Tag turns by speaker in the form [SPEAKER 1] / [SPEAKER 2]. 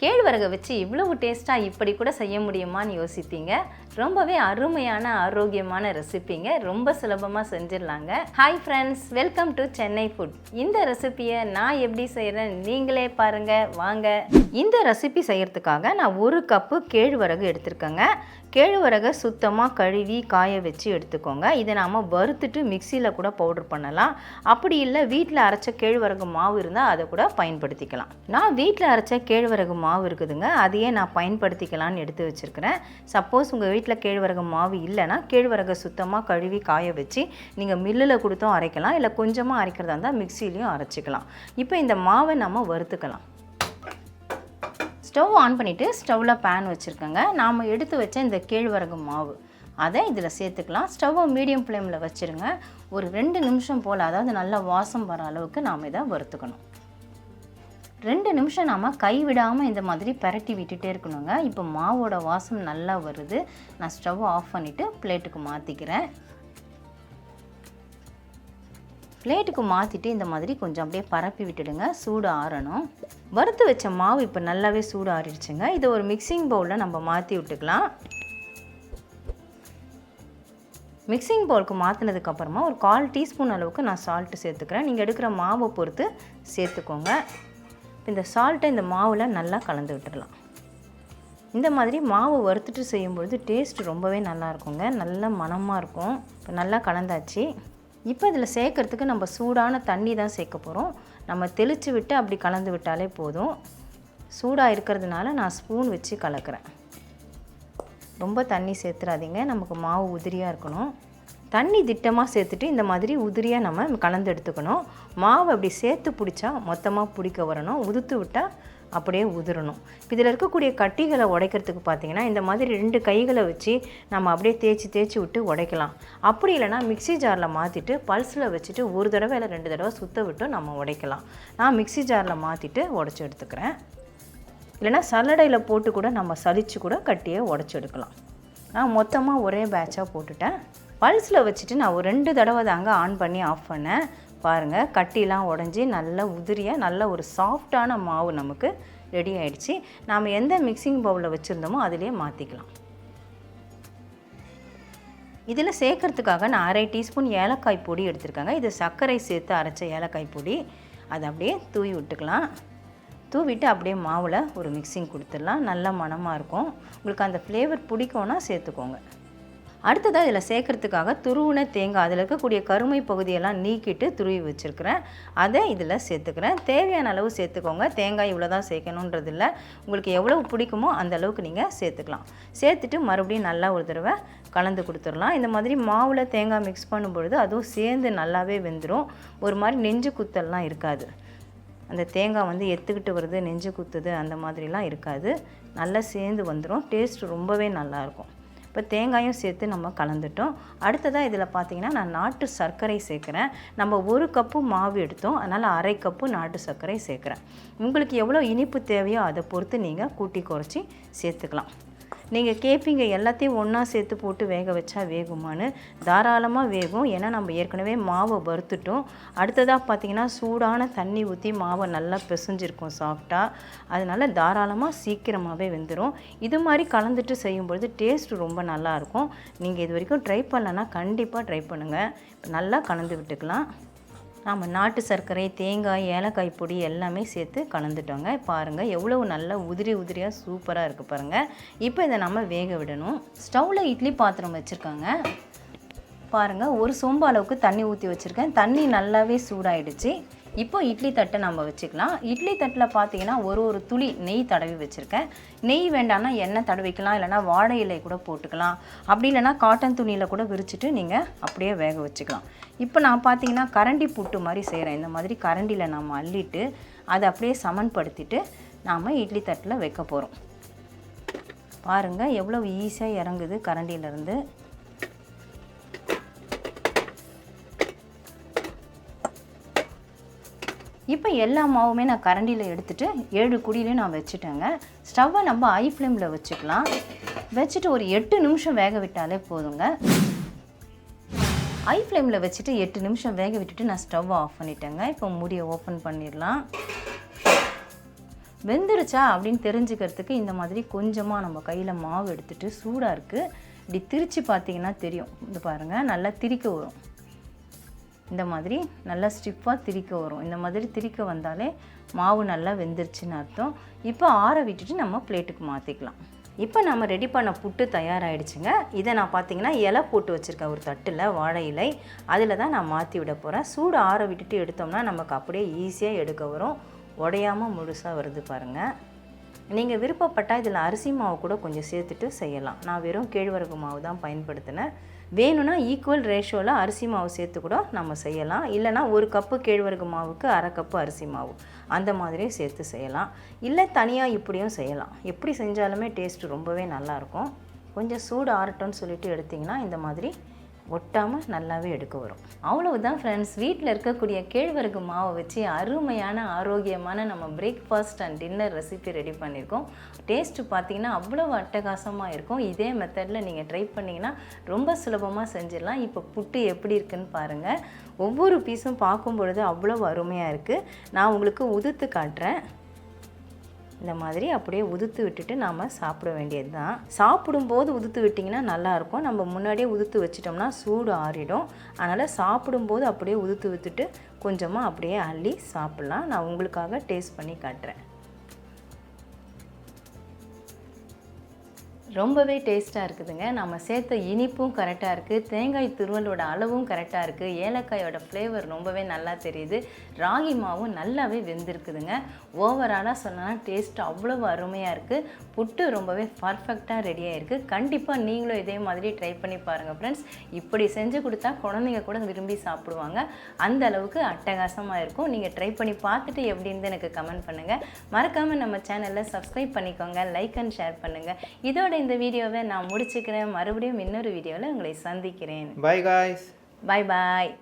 [SPEAKER 1] கேழ்வரகை வச்சு இவ்வளவு டேஸ்ட்டாக இப்படி கூட செய்ய முடியுமான்னு யோசிப்பீங்க. ரொம்பவே அருமையான ஆரோக்கியமான ரெசிபிங்க ரொம்ப சுலபமாக செஞ்சிடலாங்க. Hi friends welcome to Chennai food இந்த ரெசிபியை நான் எப்படி செய்கிறேன் நீங்களே பாருங்கள் வாங்க. இந்த ரெசிபி செய்கிறதுக்காக நான் ஒரு கப்பு கேழ்வரகு எடுத்திருக்கேங்க. கேழ்வரகை சுத்தமாக கழுவி காய வச்சு எடுத்துக்கோங்க. இதை நாம் வறுத்துட்டு மிக்சியில் கூட பவுடர் பண்ணலாம். அப்படி இல்லை வீட்டில் அரைச்ச கேழ்வரகு மாவு இருந்தால் அதை கூட பயன்படுத்திக்கலாம். நான் வீட்டில் அரைச்ச கேழ்வரகு மாவு இருக்குதுங்க. அதையே நான் பயன்படுத்திக்கலாம்னு எடுத்து வச்சுருக்கிறேன். சப்போஸ் உங்கள் வீட்டில் கேழ்வரகு மாவு இல்லைன்னா கேழ்வரகை சுத்தமாக கழுவி காய வச்சு நீங்கள் மில்லில் கொடுத்தும் அரைக்கலாம். இல்லை கொஞ்சமாக அரைக்கிறதா இருந்தால் மிக்சிலையும் அரைச்சிக்கலாம். இப்போ இந்த மாவை நம்ம வறுத்துக்கலாம். ஸ்டவ் ஆன் பண்ணிவிட்டு ஸ்டவ்வில் பேன் வச்சுருக்கேங்க. நாம் எடுத்து வச்ச இந்த கேழ்வரகு மாவு. அதை இதில் சேர்த்துக்கலாம். ஸ்டவ்வை மீடியம் ஃப்ளேமில் வச்சுருங்க. ஒரு ரெண்டு நிமிஷம் போல் அதாவது நல்லா வாசம் வர அளவுக்கு நாம் இதை வறுத்துக்கணும். ரெண்டு நிமிஷம் நாம் கைவிடாமல் இந்த மாதிரி பரட்டி விட்டுட்டே இருக்கணுங்க. இப்போ மாவோட வாசம் நல்லா வருது. நான் ஸ்டவ் ஆஃப் பண்ணிவிட்டு பிளேட்டுக்கு மாற்றிக்கிறேன் பிளேட்டுக்கு மாற்றிட்டு இந்த மாதிரி கொஞ்சம் அப்படியே பரப்பி விட்டுடுங்க. சூடு ஆறணும். வறுத்து வச்ச மாவு இப்போ நல்லாவே சூடு ஆறிடுச்சுங்க. இதை ஒரு மிக்சிங் பவுலில் நம்ம மாற்றி விட்டுக்கலாம். மிக்சிங் பவுலுக்கு மாற்றினதுக்கப்புறமா ஒரு கால் டீஸ்பூன் அளவுக்கு நான் சால்ட்டு சேர்த்துக்கிறேன். நீங்கள் எடுக்கிற மாவை பொறுத்து சேர்த்துக்கோங்க. இந்த சால்ட்டை இந்த மாவில் நல்லா கலந்து விட்டுடலாம். இந்த மாதிரி மாவு வறுத்துட்டு செய்யும்பொழுது டேஸ்ட் ரொம்பவே நல்லா இருக்குங்க. நல்ல மணமாக இருக்கும். இப்போ நல்லா கலந்தாச்சு. இப்போ இதில் சேர்க்கறதுக்கு நம்ம சூடான தண்ணி தான் சேர்க்க போகிறோம். நம்ம தெளித்து விட்டு அப்படி கலந்து விட்டாலே போதும். சூடாக இருக்கிறதுனால நான் ஸ்பூன் வச்சு கலக்கிறேன். ரொம்ப தண்ணி சேர்த்துறாதீங்க. நமக்கு மாவு உதிரியாக இருக்கணும். தண்ணி திட்டமாக சேர்த்துட்டு இந்த மாதிரி உதிரியாக நம்ம கலந்து எடுத்துக்கணும். மாவு அப்படி சேர்த்து பிடிச்சா மொத்தமாக பிடிக்க வரணும். உதுத்து விட்டால் அப்படியே உதிரணும். இதில் இருக்கக்கூடிய கட்டிகளை உடைக்கிறதுக்கு பார்த்தீங்கன்னா இந்த மாதிரி ரெண்டு கைகளை வச்சு நம்ம அப்படியே தேய்ச்சி தேய்ச்சி விட்டு உடைக்கலாம். அப்படி இல்லைனா மிக்ஸி ஜாரில் மாற்றிட்டு பல்ஸில் வச்சுட்டு ஒரு தடவை இல்லை ரெண்டு தடவை சுத்த விட்டு நம்ம உடைக்கலாம். நான் மிக்ஸி ஜாரில் மாற்றிட்டு உடச்சி எடுத்துக்கிறேன். இல்லைனா சல்லடையில் போட்டு கூட நம்ம சலித்து கூட கட்டியை உடச்சி எடுக்கலாம். நான் மொத்தமாக ஒரே பேட்சாக போட்டுட்டேன். பல்ஸில் வச்சுட்டு நான் ஒரு ரெண்டு தடவை தாங்க ஆன் பண்ணி ஆஃப் பண்ணேன். பாருங்கள் கட்டிலாம் உடஞ்சி நல்ல உதிரியாக நல்ல ஒரு சாஃப்டான மாவு நமக்கு ரெடி ஆயிடுச்சு. நாம் எந்த மிக்சிங் பவுலில் வச்சுருந்தோமோ அதிலே மாற்றிக்கலாம் இதில் சேர்க்கறதுக்காக நான் அரை டீஸ்பூன் ஏலக்காய் பொடி எடுத்திருக்காங்க. இது சர்க்கரை சேர்த்து அரைச்ச ஏலக்காய் பொடி. அதை அப்படியே தூவி விட்டுக்கலாம். தூவிட்டு அப்படியே மாவில் ஒரு மிக்சிங் கொடுத்துடலாம். நல்ல மணமாக இருக்கும். உங்களுக்கு அந்த ஃப்ளேவர் பிடிக்கும்னா சேர்த்துக்கோங்க. அடுத்ததாக இதில் சேர்க்கறதுக்காக துருவின தேங்காய் அதில் இருக்கக்கூடிய கருமை பகுதியெல்லாம் நீக்கிட்டு துருவி வச்சுருக்கிறேன். அதை இதில் சேர்த்துக்கிறேன். தேவையான அளவு சேர்த்துக்கோங்க. தேங்காய் இவ்வளோ தான் சேர்க்கணுன்றது இல்லை உங்களுக்கு எவ்வளவு பிடிக்குமோ அந்த அளவுக்கு நீங்கள் சேர்த்துக்கலாம். சேர்த்துட்டு மறுபடியும் நல்லா ஒரு தடவை கலந்து கொடுத்துடலாம். இந்த மாதிரி மாவில் தேங்காய் மிக்ஸ் பண்ணும்பொழுது அதுவும் சேர்ந்து நல்லாவே வெந்துடும் ஒரு மாதிரி நெஞ்சு குத்தல்லாம் இருக்காது. அந்த தேங்காய் வந்து எத்துக்கிட்டு வருது நெஞ்சு குத்துது அந்த மாதிரிலாம் இருக்காது. நல்லா சேர்ந்து வந்துடும் டேஸ்ட் ரொம்பவே நல்லாயிருக்கும் இப்போ தேங்காயும் சேர்த்து நம்ம கலந்துட்டோம். அடுத்ததாக இதில் பார்த்தீங்கன்னா நான் நாட்டு சர்க்கரை சேர்க்குறேன். நம்ம ஒரு கப்பு மாவு எடுத்தோம். அதனால் அரை கப்பு நாட்டு சர்க்கரை சேர்க்குறேன். உங்களுக்கு எவ்வளோ இனிப்பு தேவையோ அதை பொறுத்து நீங்கள் கூட்டி குறைச்சி சேர்த்துக்கலாம். நீங்கள் கேட்பீங்க எல்லாத்தையும் ஒன்றா சேர்த்து போட்டு வேக வச்சா வேகுமான்னு. தாராளமாக வேகும். ஏன்னா நம்ம ஏற்கனவே மாவை வறுத்துட்டோம். அடுத்ததாக பார்த்திங்கன்னா சூடான தண்ணி ஊற்றி மாவை நல்லா பிசைஞ்சிருக்கும் சாஃப்டாக அதனால் தாராளமாக சீக்கிரமாகவே வெந்துடும் இது மாதிரி கலந்துட்டு செய்யும்பொழுது டேஸ்ட் ரொம்ப நல்லாயிருக்கும் நீங்கள் இது வரைக்கும் ட்ரை பண்ணலன்னா கண்டிப்பாக ட்ரை பண்ணுங்கள் நல்லா கலந்து விட்டுக்கலாம். நாம் நாட்டு சர்க்கரை தேங்காய் ஏலக்காய் பொடி எல்லாமே சேர்த்து கலந்துட்டோங்க. பாருங்கள் எவ்வளவு நல்லா உதிரி உதிரியாக சூப்பராக இருக்குது பாருங்கள் இப்போ இதை நம்ம வேக விடணும். ஸ்டவ்வில் இட்லி பாத்திரம் வச்சுருக்காங்க. பாருங்கள் ஒரு சொம்பு அளவுக்கு தண்ணி ஊற்றி வச்சுருக்கேன். தண்ணி நல்லாவே சூடாயிடுச்சு. இப்போ இட்லி தட்டை நம்ம வச்சுக்கலாம். இட்லி தட்டில் பார்த்தீங்கன்னா ஒரு ஒரு துளி நெய் தடவி வச்சுருக்கேன். நெய் வேண்டாம்னா எண்ணெய் தடவிக்கலாம் இல்லைனா வாழை இலை கூட போட்டுக்கலாம். அப்படி இல்லைனா காட்டன் துணியில் கூட விரிச்சிட்டு நீங்கள் அப்படியே வேக வச்சுக்கலாம். இப்போ நான் பார்த்தீங்கன்னா கரண்டி புட்டு மாதிரி செய்கிறேன் இந்த மாதிரி கரண்டியில் நம்ம அள்ளிட்டு அதை அப்படியே சமன்படுத்திட்டு நாம் இட்லி தட்டில் வைக்க போகிறோம் பாருங்கள் எவ்வளோ ஈஸியாக இறங்குது கரண்டியிலேருந்து இப்போ எல்லா மாவுமே நான் கரண்டியில் எடுத்துகிட்டு ஏழு குடியிலையும் நான் வச்சுட்டேங்க. ஸ்டவ்வை நம்ம ஐ ஃப்ளேமில் வச்சுக்கலாம். வச்சுட்டு ஒரு எட்டு நிமிஷம் வேக விட்டாலே போதுங்க. ஐ ஃப்ளேமில் வச்சுட்டு எட்டு நிமிஷம் வேக விட்டுட்டு நான் ஸ்டவ் ஆஃப் பண்ணிட்டேங்க. இப்போ மூடியை ஓப்பன் பண்ணிடலாம். வெந்துருச்சா அப்படின்னு தெரிஞ்சுக்கிறதுக்கு இந்த மாதிரி கொஞ்சமாக நம்ம கையில் மாவு எடுத்துகிட்டு சூடாக இருக்குது இப்படி திரிச்சு பார்த்தீங்கன்னா தெரியும். இது பாருங்கள் நல்லா திரிக்க வரும். இந்த மாதிரி நல்லா ஸ்டிஃபாக திரிக்க வரும். இந்த மாதிரி திரிக்க வந்தாலே மாவு நல்லா வெந்துருச்சுன்னு அர்த்தம். இப்போ ஆற விட்டுட்டு நம்ம பிளேட்டுக்கு மாற்றிக்கலாம் இப்போ நம்ம ரெடி பண்ண புட்டு தயாராகிடுச்சுங்க இதை நான் பார்த்தீங்கன்னா இலை போட்டு வச்சுருக்கேன் ஒரு தட்டில் வாழை இலை. அதில் தான் நான் மாற்றி விட போகிறேன் சூடு ஆற விட்டுட்டு எடுத்தோம்னா நமக்கு அப்படியே ஈஸியாக எடுக்க வரும். உடையாமல் முழுசாக வருது பாருங்கள் நீங்கள் விருப்பப்பட்டால் இதில் அரிசி மாவு கூட கொஞ்சம் சேர்த்துட்டு செய்யலாம். நான் வெறும் கேழ்வரகு மாவு தான் பயன்படுத்தினேன். வேணும்னா ஈக்குவல் ரேஷியோவில் அரிசி மாவு சேர்த்து கூட நம்ம செய்யலாம். இல்லைனா ஒரு கப்பு கேழ்வரகு மாவுக்கு அரை கப்பு அரிசி மாவு அந்த மாதிரியும் சேர்த்து செய்யலாம். இல்லை தனியாக இப்படியும் செய்யலாம். எப்படி செஞ்சாலுமே டேஸ்ட்டு ரொம்பவே நல்லாயிருக்கும் கொஞ்சம் சூடு ஆறட்டும்னு சொல்லிட்டு எடுத்திங்கன்னா இந்த மாதிரி ஒட்டாமல் நல்லாவே எடுக்க வரும். அவ்வளவுதான் ஃப்ரெண்ட்ஸ் வீட்டில் இருக்கக்கூடிய கேழ்வரகு மாவை வச்சு அருமையான ஆரோக்கியமான நம்ம breakfast and dinner recipe ready பண்ணியிருக்கோம். டேஸ்ட்டு பார்த்தீங்கன்னா அவ்வளோ அட்டகாசமாக இருக்கும். இதே மெத்தடில் நீங்கள் ட்ரை பண்ணிங்கன்னா ரொம்ப சுலபமாக செஞ்சிடலாம். இப்போ புட்டு எப்படி இருக்குன்னு பாருங்கள் ஒவ்வொரு பீஸும் பார்க்கும் பொழுது அவ்வளோ அருமையாக இருக்குது நான் உங்களுக்கு உதுத்து காட்டுறேன். இந்த மாதிரி அப்படியே உதுத்து விட்டுட்டு நாம் சாப்பிட வேண்டியது தான் சாப்பிடும்போது உதுத்து விட்டிங்கன்னா நல்லாயிருக்கும். நம்ம முன்னாடியே உதுத்து வச்சிட்டோம்னா சூடு ஆறிடும். அதனால் சாப்பிடும்போது அப்படியே உதுத்து விட்டுட்டு கொஞ்சமாக அப்படியே அள்ளி சாப்பிட்லாம். நான் உங்களுக்காக டேஸ்ட் பண்ணி காட்டுறேன். ரொம்பவே டேஸ்ட்டாக இருக்குதுங்க. நம்ம சேர்த்த இனிப்பும் கரெக்டாக இருக்குது தேங்காய் துருவலோட அளவும் கரெக்டாக இருக்குது ஏலக்காயோட ஃப்ளேவர் ரொம்பவே நல்லா தெரியுது. ராகி மாவும் நல்லாவே வெந்திருக்குதுங்க. ஓவராலாக சொல்லலாம் டேஸ்ட் அவ்வளோ அருமையாக இருக்குது புட்டு ரொம்பவே பர்ஃபெக்டாக ரெடியாக இருக்குது கண்டிப்பாக நீங்களும் இதே மாதிரி ட்ரை பண்ணி பாருங்கள் ஃப்ரெண்ட்ஸ் இப்படி செஞ்சு கொடுத்தா குழந்தைங்க கூட விரும்பி சாப்பிடுவாங்க. அந்த அளவுக்கு அட்டகாசமாக இருக்கும். நீங்கள் ட்ரை பண்ணி பார்த்துட்டு எப்படின்னு எனக்கு கமெண்ட் பண்ணுங்கள் மறக்காமல் நம்ம சேனலில் சப்ஸ்கிரைப் பண்ணிக்கோங்க. லைக் அண்ட் ஷேர் பண்ணுங்கள் இதோட இந்த வீடியோவை நான் முடிச்சுக்கிறேன். மறுபடியும் இன்னொரு வீடியோவில் உங்களை சந்திக்கிறேன்.
[SPEAKER 2] Guys.
[SPEAKER 1] பாய் பாய்